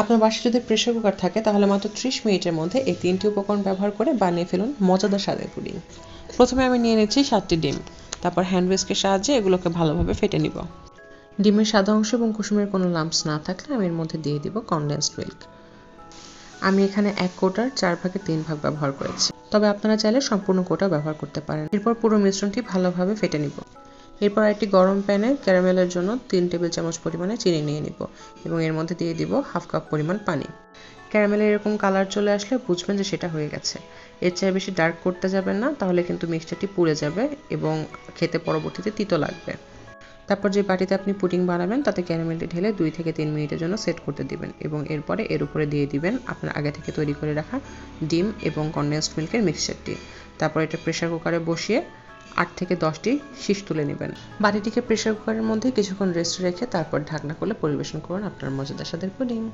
আপনার বাসায় যদি প্রেশার কুকার থাকে, তাহলে মাত্র ত্রিশ মিনিটের মধ্যে এই তিনটি উপকরণ ব্যবহার করে বানিয়ে ফেলুন মজাদার স্বাদের পুডিং প্রথমে আমি নিয়ে নিচ্ছি সাতটি ডিম। তারপর হ্যান্ড উইস্কের সাহায্যে এগুলোকে ভালোভাবে ফেটে নিব। ডিমের সাদা অংশ এবং কুসুমের কোনো লাম্পস না থাকলে আমি এর মধ্যে দিয়ে দিব কনডেন্সড মিল্ক আমি এখানে এক কোটার চার ভাগে তিন ভাগ ব্যবহার করেছি। তবে আপনারা চাইলে সম্পূর্ণ কোটা ব্যবহার করতে পারেন। এরপর পুরো মিশ্রণটি ভালোভাবে ফেটে নিব। এরপর একটি গরম প্যানে ক্যারামেলের জন্য তিন টেবিল চামচ পরিমাণে চিনি নিয়ে নিব এবং এর মধ্যে দিয়ে দিব হাফ কাপ পরিমাণ পানি। ক্যারামেলের এরকম কালার চলে আসলে বুঝবেন যে সেটা হয়ে গেছে। এর চেয়ে বেশি ডার্ক করতে যাবেন না, তাহলে কিন্তু মিক্সচারটি পুড়ে যাবে এবং খেতে পরবর্তীতে তিতো লাগবে। তারপর যে বাটিতে আপনি পুডিং বানাবেন, তাতে ক্যারামেলটি ঢেলে দুই থেকে তিন মিনিটের জন্য সেট করতে দিবেন এবং এরপরে এর উপরে দিয়ে দিবেন আপনার আগে থেকে তৈরি করে রাখা ডিম এবং কনডেন্সড মিল্কের মিক্সচারটি। তারপর এটা প্রেশার কুকারে বসিয়ে আট থেকে দশটি শীষ তুলে নেবেন। বাড়িটিকে প্রেশার কুকারের মধ্যে কিছুক্ষণ রেস্ট রেখে তারপর ঢাকনা খুলে পরিবেশন করুন আপনার মজাদার স্বাদের পুডিং।